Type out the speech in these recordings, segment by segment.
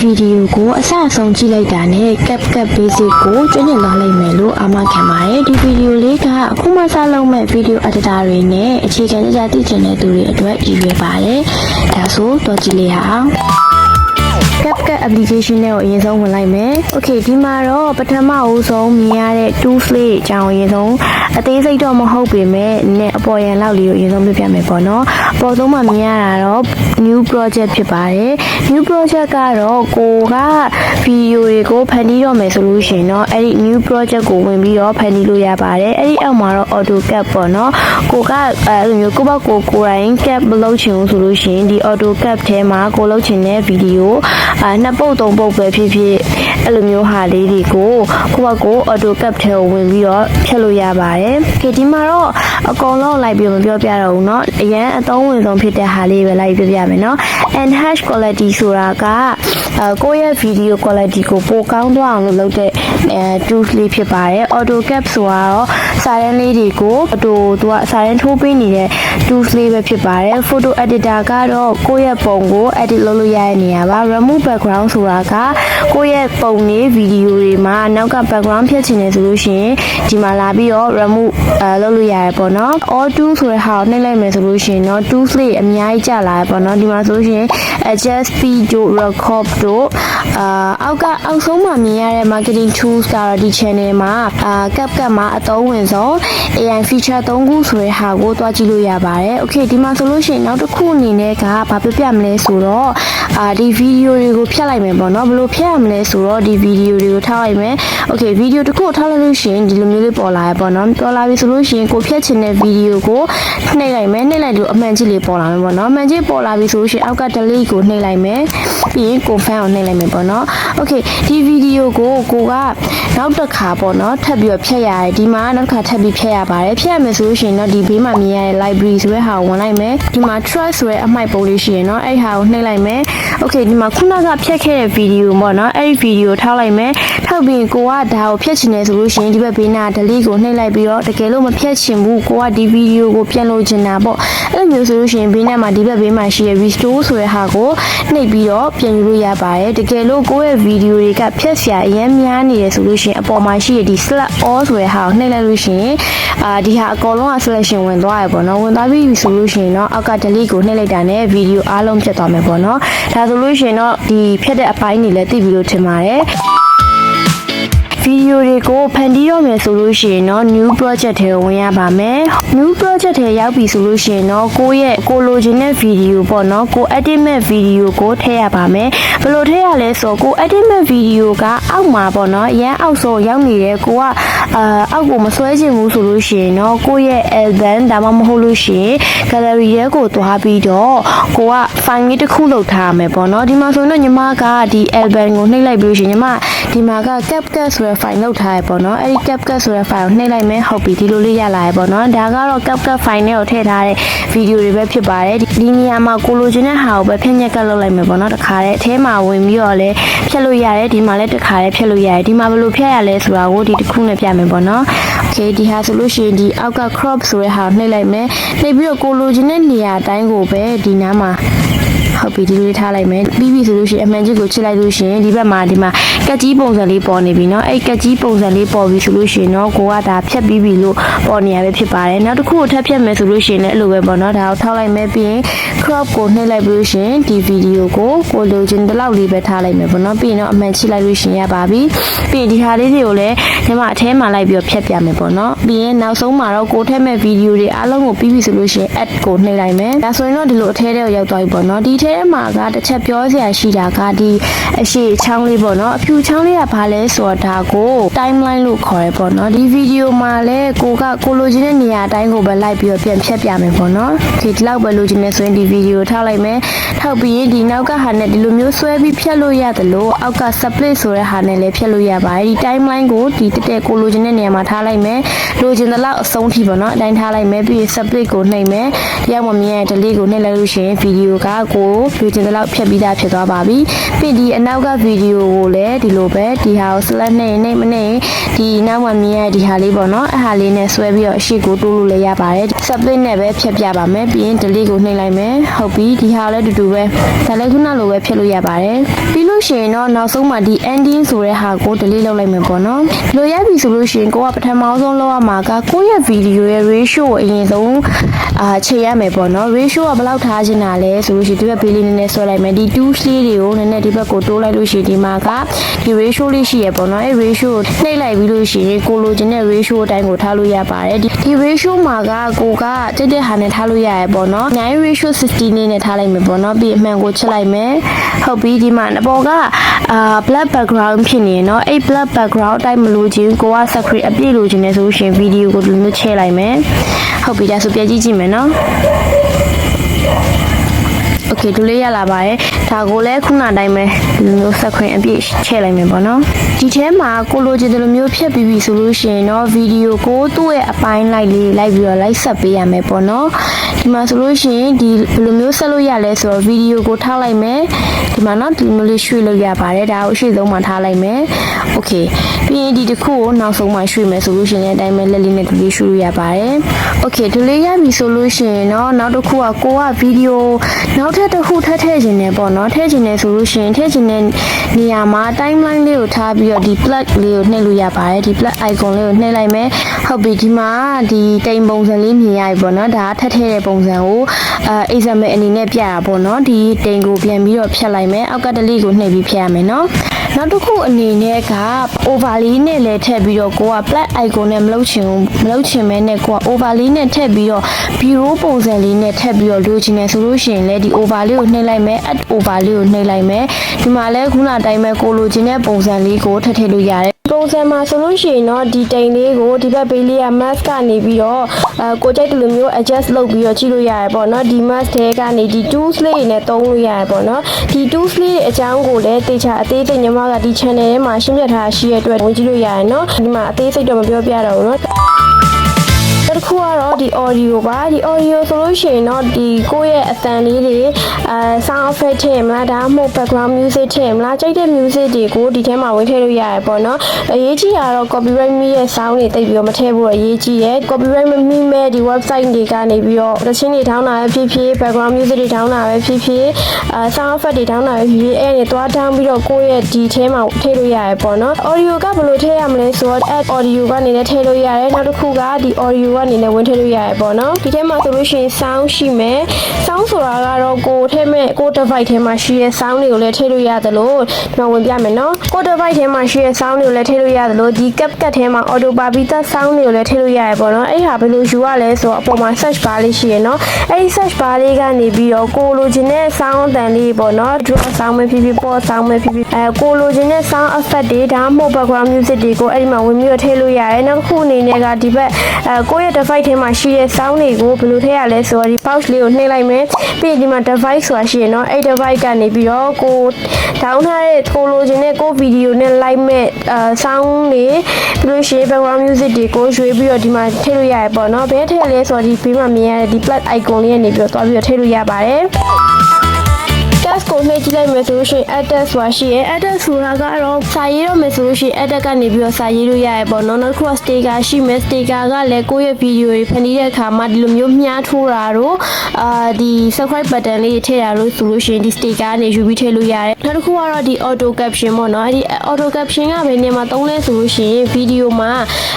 ဗီဒီယိုကိုအစအဆုံးကြည့်လိုက်တာနဲ့ CapCut Basic ကိုကျွမ်းကျင်သွားလိမ့်မယ်လို့အာမခံပါတယ်ဒီဗီဒီယိုလေးကအခုမှစလုပ်မဲ့ဗီဒီယို editor တွေနဲ့အခြေခံကြကြသိချင်တဲ့သူတွေအတွက်ရည်ရွယ်ပါတယ်ဒါဆိုတော့ကြည့်လေးဟာ CapCut application နဲ့ကိုအရင်ဆုံးဝင်လိုက်မယ်။ Okay ဒီမှာတော့ပထမအဦးဆုံးမြင်ရတဲ့ tools လေးအကြောင်းအရင်ဆုံးအသေးစိတ်တော့မဟုတ်ပေမဲ့နည်းအပေါ်ရန်လောက်လေးကိုအရင်ဆုံးပြပြမယ်ပေါ့နော်။အပေါ်ဆုံးမှာမြင်ရတာတော့ new project ဖြစ်ပါတယ်။ new project ကတော့ကိုကဗီဒီယိုတွေကိုဖန်တီးတော့မယ်ဆိုလို့ရှိရင်တော့အဲ့ဒီ new project ကိုဝင်ပြီးတော့ဖန်တီးလို့ရပါတယ်။အဲ့ဒီအောက်မှာတော့ AutoCAD ပေါ့နော်။ကိုကအဲ့လိုမျိုးကိုယ့်ဘက်ကိုကိုယ်တိုင် cap မလုပ်ချင်ဘူးဆိုလို့ရှိရင်ဒီ AutoCAD ထဲမှာကိုလုပ်ချင်တဲ့ဗီဒီယိုအာနှစ်ပုတ်သုံးပုတ်ပဲဖြစ်ဖြစ်အဲ့လိုမျိုးဟာလေးတွေကိုကိုယ့်ဘက်ကို AutoCAD ထဲကိုဝင်ပြီးတော့ဖြတ်လို့ရပါတယ်။ဒီဒီမှာတော့အကောင်လုံးလိုက်ပြီးမပြောပြတော့ဘူးเนาะအရင်အသုံးဝင်ဆုံးဖြစ်တဲ့ဟာလေးပဲလိုက်ပြပြမယ်เนาะ enhance quality ဆိုတာကအဲ ကိုယ့်ရဲ့ video quality ကိုပိုကောင်းသွားအောင်လို့လုပ်တဲ့အဲ tools လေးဖြစ်ပါတယ် AutoCAD ဆိုတာတော့စာရင်းလေးတွေကို auto သူကစာရင်းထိုးပေးနေတဲ့ tools လေးပဲဖြစ်ပါတယ် photo editor ကတော့ကိုယ့်ရဲ့ပုံကို edit လုပ်လို့ရတဲ့နေရာပါ remove background ဆိုတာကကိုယ့်ရဲ့ပုံတွေ video တွေမှာနောက်က background ဖြတ်ချင်တယ်ဆိုလို့ရှိရင်ဒီမှာလာပြီးတော့ remove အဲလုပ်လို့ရတယ်ပေါ့နော် all tool ဆိုတဲ့ဟာကိုနှိပ်လိုက်မယ်ဆိုလို့ရှိရင်တော့ tools လေးအများကြီးကျလာတယ်ပေါ့နော်ဒီမှာဆိုလို့ရှိရင် adjust speed တို့ record တို့အာအောက်ကအောက်ဆုံးမှာမြင်ရတဲ့ marketing tools ကတော့ဒီ channel မှာအာ CapCut မှာအသုံးဝင်ဆုံး AI feature 3ခုဆိုတဲ့ဟာကိုတွားကြည့်လို့ရပါတယ် okay ဒီမှာဆိုလို့ရှိရင်နောက်တစ်ခုအနေနဲ့ကဘာပြပြမလဲဆိုတော့အာဒီဗီဒီယိုတွေကိုဖြတ်လိုက်မယ်ပေါ့နော်ဘယ်လိုဖြတ်ရမလဲဆိုတော့ဒီဗီဒီယိုတွေကိုထားလိုက်မယ် okay ဗီဒီယိုတစ်ခုကိုထားလိုက်လို့ရှိရင်ဒီလိုမျိုးလေးပေါ်လာရပေါ့နော်ပေါ်လာပြီဆိုလို့ရှိရင်ကိုဖြတ်ချင်တဲ့ဗီဒီယိုကိုနှိပ်လိုက်မယ်နှိပ်လိုက်လို့အမှန်ကြီးလေးပေါ်လာမယ်ပေါ့နော်အမှန်ကြီးပေါ်လာပြီဆိုလို့ရှိရင်အောက်က delete ကိုနှိပ်လိုက်မယ်ပြီးရင် confirm ကိုနှိပ်လိုက်မယ်ပေါ့နော် okay ဒီဗီဒီယိုကိုကိုကနောက်တစ်ခါပေါ့နော်ထပ်ပြီးတော့ဖြတ်ရတယ်ဒီမှာနောက်တစ်ခါထပ်ပြီးဖြတ်ရပါတယ်ဖြတ်ရမယ်ဆိုလို့ရှိရင်တော့ဒီဘေးမှာမြင်ရတဲ့ library ဆိုတဲ့ဟာကိုဝင်လိုက်မယ်ဒီမှာ trust ဆိုတဲ့အမိုက်ပုံလေးရှိရယ်နော်အဲ့ဒီဟာကိုနှိပ်လိုက်မယ် okay ဒီမှာခုနကဖြတ်ခဲ့တဲ့ဗီဒီယိုပေါ့နော်အဲ့ဒီဗီဒီယိုထောက်လိုက်မယ်ထောက်ပြီးရင်ကိုကဒါကိုဖြတ်ချင်တယ်ဆိုလို့ရှိရင်ဒီဘက်ဘေးနာ delete ကိုနှိပ်လိုက်ပြီးတော့တကယ်လို့မဖြတ်ချင်ဘူးကိုကဒီဗီဒီယိုကိုပြန်လို့ချင်တာပေါ့အဲ့လိုမျိုးဆိုလို့ရှိရင်ဘေးနာမှာဒီဘက်ဘေးမှာရှိရ restore ဆိုတဲ့ဟာကိုနှိပ်ပြီးတော့ပြန်ယူလို့ရပါတယ်တကယ်လို့ကိုယ့်ရဲ့ဗီဒီယိုတွေကဖြတ်စရာအရင်များနေတယ်ဆိုလို့ရှိရင်အပေါ်မှာရှိရဒီ select all ဆိုတဲ့ဟာကိုနှိပ်လိုက်လို့ရှိရင်အာဒီဟာအကုန်လုံးက selection ဝင်သွားရပေါ့နော်ဝင်သွားပြီဆိုလို့ရှိရင်တော့အောက်က delete ကိုနှိပ်လိုက်တာနဲ့ဗီဒီယိုအားလုံးပြတ်သွားမယ်ပေါ့နော်ဒါဆိုလို့ရှိရင်တော့ဒီဖြတ်တဲ့အပိုင်းတွေလည်းသိပြီလို့ထင်ပါတယ် ဗီဒီယိုတွေကိုဖန်တီးရမယ်ဆိုလို့ရှိရင်တော့ new project ထဲကိုဝင်ရပါမယ် new project ထဲရောက်ပြီဆိုလို့ရှိရင်တော့ကိုယ့်ရဲ့ကိုလိုချင်တဲ့ဗီဒီယိုပေါ့နော်ကို edit မဲ့ဗီဒီယိုကိုထည့်ရပါမယ်ဘယ်လိုထည့်ရလဲဆိုတော့ကို edit မဲ့ဗီဒီယိုကအောက်မှာပေါ့နော်အရန်အောက်ဆုံးရောက်နေတယ်ကိုကအာအောက်ကိုမဆွဲချင်ဘူးဆိုလို့ရှိရင်တော့ကိုယ့်ရဲ့ album ဒါမှမဟုတ်လို့ရှိရင် gallery ရဲကိုသွားပြီးတော့ကိုက file လေးတစ်ခုလုပ်ထားရမယ်ပေါ့နော်ဒီမှာဆိုရင်တော့ညီမကဒီ album ကိုနှိပ်လိုက်ပြီးလို့ရှိရင်ညီမဒီမှာက CapCut ဆိုတဲ့ file လောက်ထားရပေါ့နော်အဲ့ဒီ CapCut ဆိုတဲ့ file ကိုနှိပ်လိုက်မယ်ဟုတ်ပြီဒီလိုလေးရလာရပေါ့နော်ဒါကတော့ CapCut file နဲ့ကိုထည့်ထားတဲ့ဗီဒီယိုတွေပဲဖြစ်ပါတယ်ဒီဒီနေရာမှာကိုလိုချင်တဲ့ဟာကိုပဲဖြည့်ညက်ကပ်လုပ်လိုက်မယ်ပေါ့နော်တခါတည်းအထဲမှာဝင်ပြီးတော့လည်းဖြတ်လို့ရတယ်ဒီမှာလည်းတခါတည်းဖြတ်လို့ရတယ်ဒီမှာဘယ်လိုဖြတ်ရလဲဆိုတာကိုဒီတစ်ခုနဲ့ပြမယ်ပေါ့နော် okay ဒီဟာဆိုလို့ရှိရင်ဒီအောက်က crop ဆိုတဲ့ဟာကိုနှိပ်လိုက်မယ်နှိပ်ပြီးတော့ကိုလိုချင်တဲ့နေရာအတိုင်းကိုပဲဒီနားမှာ ဟုတ်ပြီဒီလိုလေးထားလိုက်မယ်ပြီးပြီဆိုလို့ရှိရင်အမှန်ကြီးကိုချစ်လိုက်လို့ရှိရင်ဒီဘက်မှာဒီမှာကက်ကြီးပုံစံလေးပေါ်နေပြီเนาะအဲ့ကက်ကြီးပုံစံလေးပေါ်ပြီဆိုလို့ရှိရင်တော့ကိုကဒါဖြတ်ပြီးပြီလို့ပေါ်နေရပဲဖြစ်ပါတယ်နောက်တစ်ခုကိုထပ်ဖြတ်မယ်ဆိုလို့ရှိရင်လည်းအဲ့လိုပဲပေါ့เนาะဒါကိုထောက်လိုက်မယ်ပြီးရင် crop ကိုနှိပ်လိုက်ပြီးလို့ရှိရင်ဒီဗီဒီယိုကိုကိုလိုချင်တဲ့လောက်လေးပဲထားလိုက်မယ်ပေါ့เนาะပြီးရင်တော့အမှန်ချစ်လိုက်လို့ရှိရင်ရပါပြီပြီးရင်ဒီဟာလေးတွေကိုလည်းညီမအထဲမှာလိုက်ပြီးတော့ဖြတ်ပြမယ်ပေါ့เนาะပြီးရင်နောက်ဆုံးမှာတော့ကိုထည့်မဲ့ဗီဒီယိုတွေအားလုံးကိုပြီးပြီဆိုလို့ရှိရင် add ကိုနှိပ်လိုက်မယ်ဒါဆိုရင်တော့ဒီလိုအထဲထဲကိုရောက်သွားပြီပေါ့เนาะဒီ ထဲမှာကတစ်ချက်ပြောစရာရှိတာကဒီအရှိချောင်းလေးပေါ့နော်အဖြူချောင်းလေးကဘာလဲဆိုတော့ဒါကို timeline လို့ခေါ်ရပေါ့နော်ဒီဗီဒီယိုမှာလည်းကိုကကိုလိုချင်တဲ့နေရာအတိုင်းကိုပဲလိုက်ပြီးတော့ပြန်ဖြတ်ပြမယ်ပေါ့နော်ဒီဒီလောက်ပဲလိုချင်နေဆိုရင်ဒီဗီဒီယိုထောက်လိုက်မယ်ထောက်ပြီးရင်ဒီနောက်ကဟာနဲ့ဒီလိုမျိုးဆွဲပြီးဖြတ်လို့ရတယ်လို့အောက်က split ဆိုတဲ့ဟာနဲ့လည်းဖြတ်လို့ရပါတယ်ဒီ timeline ကိုဒီတက်တက်ကိုလိုချင်တဲ့နေရာမှာထားလိုက်မယ်လိုချင်သလောက်အဆုံးထိပေါ့နော်အတိုင်းထားလိုက်မယ်ပြီးရင် split ကိုနှိပ်မယ်တယောက်မမြင်တဲ့ delay ကိုနှိပ်လိုက်လို့ရှိရင်ဗီဒီယိုကကိုကိုလိုချင်တဲ့လောက်ဖြတ်ပြီးသားဖြစ်သွားပါပြီပြီးဒီအနောက်ကဗီဒီယိုကိုလည်းဒီလိုပဲဒီဟာကို select နဲ့နေမနေဒီနောက်မှမြင်ရတဲ့ဒီဟာလေးပေါ့နော်အဲ့ဟာလေးနဲ့ဆွဲပြီးတော့အရှိကိုတိုးလို့လည်းရပါတယ် sublet နဲ့ပဲဖြတ်ပြပါမယ်ပြီးရင် delete ကိုနှိပ်လိုက်မယ်ဟုတ်ပြီဒီဟာလည်းတူတူပဲဒါလည်းခုနလိုပဲဖြတ်လို့ရပါတယ်ပြီးလို့ရှိရင်တော့နောက်ဆုံးမှဒီ ending ဆိုတဲ့ဟာကို delete လုပ်လိုက်မယ်ပေါ့နော်ဒီလိုရပြီဆိုလို့ရှိရင်ကိုကပထမဆုံးလုပ်ရမှာကကိုယ့်ရဲ့ video ရဲ့ ratio ကိုအရင်ဆုံး အာချိန်ရမယ်ပေါ့နော် ratio ကဘယ်လောက်ထားချင်တာလဲဆိုလို့ရှိရင်ဒီဘက်ဘေးလေးနည်းနည်းဆွဲလိုက်မယ်ဒီ2လေးတွေကိုနည်းနည်းဒီဘက်ကိုတိုးလိုက်လို့ရှိရင်ဒီမှာကဒီ ratio လေးရှိရပေါ့နော်အဲ ratio ကိုနှိပ်လိုက်ပြီးလို့ရှိရင်ကိုလိုချင်တဲ့ ratio အတိုင်းကိုထားလို့ရပါတယ်ဒီဒီ ratio မှာကကိုကတိတ်တိတ်ဟာနဲ့ထားလို့ရရပေါ့နော်9 ratio 60လေးနဲ့ထားလိုက်မယ်ပေါ့နော်ပြီးအမှန်ကိုချက်လိုက်မယ်ဟုတ်ပြီဒီမှာအပေါ်ကအာ black background ဖြစ်နေเนาะအဲ့ black background အတိုင်းမလို့ချင်းကိုက screen အပြည့်လို့ချင်းနေဆိုလို့ရှိရင်ဗီဒီယိုကိုဒီလိုမျိုးချဲလိုက်မယ်ဟုတ်ပြီဒါဆိုပြကြည့်ကြည့်မယ် เนาะ โอเคဒူလေးရလာပါတယ်ဒါကိုလည်းခုနအတိုင်းပဲဒီလိုမျိုးဆက်ခွင့်အပြည့်ချဲ့လိုက်မယ်ပေါ့နော် ဒီထဲမှာကိုလိုချင်တယ်လိုမျိုးဖြတ်ပြီးပြီဆိုလို့ရှိရင်တော့ဗီဒီယိုကိုသူ့ရဲ့အပိုင်းလိုက်လေးလိုက်ပြီးတော့လိုက်ဆက်ပေးရမယ်ပေါ့နော်ဒီမှာဆိုလို့ရှိရင်ဒီဘယ်လိုမျိုးဆက်လို့ရလဲဆိုတော့ဗီဒီယိုကိုထားလိုက်မယ်ဒီမှာနော်ဒီလိုမျိုးလေးရွှေ့လို့ရပါတယ်ဒါကိုအရှိဆုံးမှထားလိုက်မယ်โอเคပြီးရင်ဒီတစ်ခုကိုနောက်ဆုံးမှရွှေ့မယ်ဆိုလို့ရှိရင်လည်းအတိုင်းပဲလက်လေးနဲ့ဒီလေးရွှေ့လို့ရပါတယ်โอเคဒီလေးရပြီဆိုလို့ရှိရင်တော့နောက်တစ်ခုကကိုကဗီဒီယိုနောက်ထပ်တစ်ခုထပ်ထည့်ခြင်းနဲ့ပေါ့နော်ထည့်ခြင်းနဲ့ဆိုလို့ရှိရင်ထည့်ခြင်းနဲ့နေရာမှာ timeline လေးကိုထားပြီး တော့ဒီ plug လေးကိုနှိပ်လို့ရပါတယ်ဒီ plug icon လေးကိုနှိပ်လိုက်မယ်ဟုတ်ပြီဒီမှာဒီတိမ်ပုံစံလေးမြင်ရပြီပေါ့နော်ဒါကထပ်ထည့်တဲ့ပုံစံကိုအဲ example အနေနဲ့ပြတာပေါ့နော်ဒီတိမ်ကိုပြန်ပြီးတော့ဖြတ်လိုက်မယ်အောက်ကတလေးကိုနှိပ်ပြီးဖြတ်ရမယ်နော် နောက်တစ်ခုအနေနဲ့က overlay နဲ့လည်းထည့်ပြီးတော့ကိုက plug icon နဲ့မလုပ်ချင်ဘူးမလုပ်ချင်မဲနဲ့ကိုက overlay နဲ့ထည့်ပြီးတော့ bureau ပုံစံလေးနဲ့ထည့်ပြီးတော့လိုချင်တယ်ဆိုလို့ရှိရင်လည်းဒီ overlay ကိုနှိပ်လိုက်မယ် add overlay ကိုနှိပ်လိုက်မယ်ဒီမှာလည်းခုနအတိုင်းပဲကိုလိုချင်တဲ့ပုံစံလေးကိုထည့်ထည့်လို့ရတယ် ပုံစံမှာဆိုလို့ရှိရင်တော့ဒီတိမ်လေးကိုဒီဘက်ဘေးလေးက mask ကနေပြီးတော့အဲကိုကြိုက်တယ်လို့မျိုး adjust လုပ်ပြီးတော့ကြည့်လို့ရတယ်ပေါ့နော်ဒီ mask ထဲကနေဒီ tools လေးတွေနဲ့သုံးလို့ရတယ်ပေါ့နော်ဒီ tools လေးတွေအကြောင်းကိုလည်းတေချာအသေးစိတ်ညီမကဒီ channel ထဲမှာရှင်းပြထားရှိရတဲ့အတွက်ဝင်ကြည့်လို့ရတယ်နော်ဒီမှာအသေးစိတ်တော့မပြောပြတော့ဘူးနော်နောက် တစ်ခုကတော့ဒီ audio ပါဒီ audio ဆိုလို့ရှိရင်တော့ဒီကိုယ့်ရဲ့အသံလေးတွေအဲ sound effect ထည့်မလားဒါမှမဟုတ် background music ထည့်မလားကြိုက်တဲ့ music တွေကိုဒီထဲမှာဝင်ထည့်လို့ရတယ်ပေါ့နော်အရေးကြီးတာတော့ copyright မိရဲ့ sound တွေတိတ်ပြီးတော့မထည့်ဖို့အရေးကြီးရယ် copyright မမိမဲ့ဒီ website တွေကနေပြီးတော့တချင်းတွေထောင်းတာပဲဖြစ်ဖြစ် background music တွေထောင်းတာပဲဖြစ်ဖြစ်အဲ sound effect တွေထောင်းတာပဲဖြစ်ဖြစ်အဲ့ဒါတွေသွားထောင်းပြီးတော့ကိုယ့်ရဲ့ဒီထဲမှာထည့်လို့ရတယ်ပေါ့နော် audio ကဘယ်လိုထည့်ရမလဲဆိုတော့ add audio ကနေလည်းထည့်လို့ရတယ်နောက်တစ်ခုကဒီ audio ကနေလည်းဝင်ထည့်လို့ရတယ်ပေါ့နော်ဒီထဲမှာဆိုလို့ရှိရင် sound ရှိမယ် sound ဆိုတာကတော့ကိုယ်ထည့်မဲ့ကိုယ် device ထဲမှာရှိတဲ့ sound တွေကိုလည်းထည့်လို့ရတယ်လို့ဒီမှာဝင်ပြမယ်နော်ကိုယ် device ထဲမှာရှိတဲ့ sound တွေကိုလည်းထည့်လို့ရတယ်လို့ဒီ CapCut ထဲမှာ auto ပါပြီးသား sound တွေကိုလည်းထည့်လို့ရတယ်ပေါ့နော်အဲ့ဟာဘယ်လိုယူရလဲဆိုတော့အပေါ်မှာ search bar လေးရှိရယ်နော်အဲ့ဒီ search bar လေးကနေပြီးတော့ကိုယ်လိုချင်တဲ့ sound အတန်လေးပေါ့နော် draw sound ပဲဖြစ်ဖြစ် pop sound ပဲဖြစ်ဖြစ်အဲကိုယ်လိုချင်တဲ့ sound effect တွေဒါမှမဟုတ် background music တွေကိုအဲ့ဒီမှာဝင်ပြီးတော့ထည့်လို့ရတယ်နောက်တစ်ခုအနေနဲ့ကဒီဘက်အဲကိုယ့်ရဲ့ device ထဲမှာရှိတဲ့ sound တွေကိုဘယ်လိုထည့်ရလဲဆိုတော့ဒီ pouch လေးကိုနှိပ်လိုက်မယ်ပြီးရင်ဒီမှာ device ဆိုတာရှိရယ်နော်အဲ့ device ကနေပြီးတော့ကို down ထားတဲ့ကိုလိုချင်တဲ့ကို video နဲ့ live မဲ့အဲ sound တွေပြီးလို့ရှိရင် background music တွေကိုရွေးပြီးတော့ဒီမှာထည့်လို့ရတယ်ပေါ့နော်ဘယ်ထည့်လဲဆိုတော့ဒီဘေးမှာမြင်ရတဲ့ဒီ plus icon လေးကနေပြီးတော့တွားပြီးတော့ထည့်လို့ရပါတယ် test ကိုနှိပ်ကြည့်လိုက်မယ်ဆိုလို့ရှိရင် add test ဆိုတာရှိရဲ add test ဆိုတာကတော့စာရေးတော့မယ်ဆိုလို့ရှိရင် add test ကနေပြီးတော့စာရေးလို့ရရဲပေါ့နော်နောက်တစ်ခုက sticker ရှိမယ် sticker ကလည်းကိုယ့်ရဲ့ video တွေဖန်တီးတဲ့အခါမှာဒီလိုမျိုးမြားထိုးတာတို့အာဒီ subscribe button လေးထည့်ရလို့ဆိုလို့ရှိရင်ဒီ sticker ကနေယူပြီးထည့်လို့ရတယ်နောက်တစ်ခုကတော့ဒီ auto caption ပေါ့နော်အဲ့ဒီ auto caption ကဘယ်နေရာမှာသုံးလဲဆိုလို့ရှိရင် video မှာ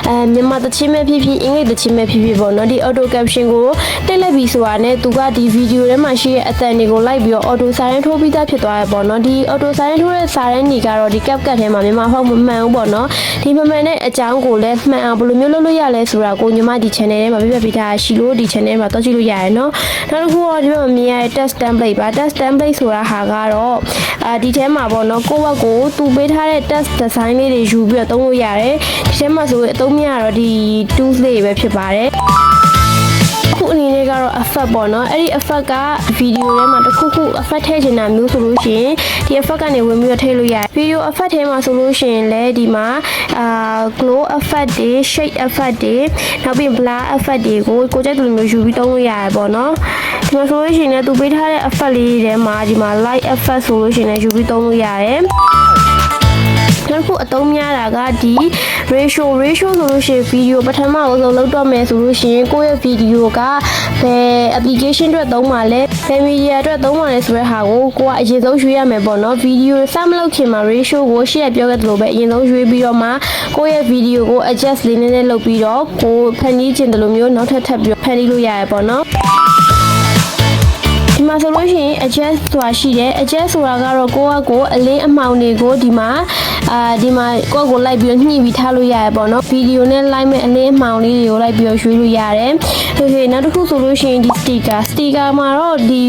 အဲမြန်မာသချင်းပဲဖြစ်ဖြစ်အင်္ဂလိပ်သချင်းပဲဖြစ်ဖြစ်ပေါ့နော်ဒီ auto caption ကိုတက်လိုက်ပြီဆိုတာနဲ့သူကဒီ video ထဲမှာရှိတဲ့အသံတွေကိုလိုက်ပြီးတော့ auto စာရင်းထိုးပြီးသားဖြစ်သွားရပေါ့နော်ဒီ auto စာရင်းထိုးတဲ့စာရင်းတွေကတော့ဒီ CapCut ထဲမှာမြန်မာဟုတ်မမှန်ဘူးပေါ့နော်ဒီမမှန်တဲ့အကြောင်းကိုလည်းမှန်အောင်ဘယ်လိုမျိုးလုပ်လို့ရလဲဆိုတာကိုညီမဒီ channel ထဲမှာပြပြပေးထားရှိလို့ဒီ channel မှာတော့ကြည့်လို့ရတယ်နော်နောက်တစ်ခုကဒီမှာမြင်ရတဲ့ test template ပါ test template ဆိုတာဟာကတော့အာဒီထဲမှာပေါ့နော်ကိုယ့်ဘက်ကိုသူပေးထားတဲ့ test design လေးတွေယူပြီးတော့သုံးလို့ရတယ်ဒီထဲမှာဆိုရင်အသုံးမရတော့ဒီ tools လေးတွေပဲဖြစ်ပါတယ်ခုအနေနဲ့ကတော့ effect ပေါ့နော်အဲ့ဒီ effect က ဗီဒီယိုထဲမှာတစ်ခုခု effect ထည့်ချင်တာမျိုးဆိုလို့ရှိရင်ဒီ effect ကနေဝင်ပြီးတော့ထည့်လို့ရတယ်ဗီဒီယို effect ထဲမှာဆိုလို့ရှိရင်လည်းဒီမှာအာ glow effect တွေ shade effect တွေနောက်ပြီး blur effect တွေကိုကိုကြိုက်တဲ့လိုမျိုးယူပြီးသုံးလို့ရတယ်ပေါ့နော်ဒီမှာဆိုလို့ရှိရင်လည်းသူပေးထားတဲ့ effect လေးတွေထဲမှာဒီမှာ light effect ဆိုလို့ရှိရင်လည်းယူပြီးသုံးလို့ရတယ်နောက် တစ်ခုအသုံးများတာကဒီ ratio ratio ဆိုလို့ရှိရင်ဗီဒီယိုပထမအဆုံးလောက်တော့မယ်ဆိုလို့ရှိရင်ကိုယ့်ရဲ့ဗီဒီယိုကဘယ် application အတွက်သုံးပါလဲဘယ် media အတွက်သုံးပါလဲဆိုတဲ့ဟာကိုကိုကအရင်ဆုံးရွေးရမယ်ပေါ့နော်ဗီဒီယိုစမလုပ်ခင်မှာ ratio ကိုရှေ့ရပြောခဲ့သလိုပဲအရင်ဆုံးရွေးပြီးတော့မှကိုယ့်ရဲ့ဗီဒီယိုကို adjust လေးနည်းနည်းလုပ်ပြီးတော့ကိုဖန်တီးချင်တယ်လို့မျိုးနောက်ထပ်ထပ်ပြီးတော့ဖန်တီးလို့ရတယ်ပေါ့နော်ဒီမှာဆိုလို့ရှိရင် adjust ဆိုတာရှိတယ် adjust ဆိုတာကတော့ကိုယ့်အကိုအလင်းအမှောင်တွေကိုဒီမှာ အာဒီမှာကိုယ့်အကိုလိုက်ပြီးတော့ညှိပြီးထားလို့ရတယ်ပေါ့နော်ဗီဒီယိုနဲ့လိုက်မဲ့အလင်းအမှောင်လေးတွေကိုလိုက်ပြီးတော့ရွှေ့လို့ရတယ်ဆိုရင်နောက်တစ်ခုဆိုလို့ရှိရင်ဒီ sticker sticker မှာတော့ဒီ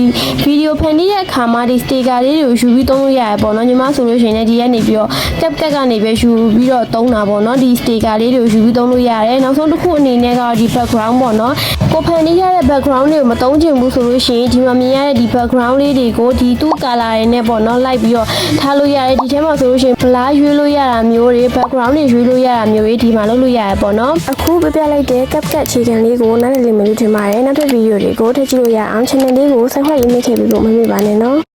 ဗီဒီယိုဖန်တီးတဲ့အခါမှာဒီ sticker လေးတွေကိုယူပြီးသုံးလို့ရတယ်ပေါ့နော်ညီမဆိုလို့ရှိရင်လည်းဒီကနေပြီးတော့ cap cap ကနေပဲယူပြီးတော့သုံးတာပေါ့နော်ဒီ sticker လေးတွေကိုယူပြီးသုံးလို့ရတယ်နောက်ဆုံးတစ်ခုအနေနဲ့ကတော့ဒီ background ပေါ့နော်ကိုဖန်တီးရတဲ့ background တွေကိုမသုံးချင်ဘူးဆိုလို့ရှိရင်ဒီမှာမြင်ရတဲ့ဒီ background လေးတွေကိုဒီသူ့ color တွေနဲ့ပေါ့နော်လိုက်ပြီးတော့ထားလို့ရတယ်ဒီထဲမှာဆိုလို့ရှိရင် blur ရွေးလို့ရတာမျိုးတွေ background တွေရွေးလို့ရတာမျိုးတွေဒီမှာလုပ်လို့ရတယ်ပေါ့နော်အခုပြပြလိုက်တဲ့ cap cap အခြေခံလေးကိုနားလည်လိမ့်မယ်လို့ထင်ပါတယ်နောက်ထပ်ဗီဒီယိုတွေကိုထည့်ကြည့်လို့ရအောင် channel လေးကို subscribe ရေးမိတ်ခဲ့ပြီးလို့မမေ့ပါနဲ့နော်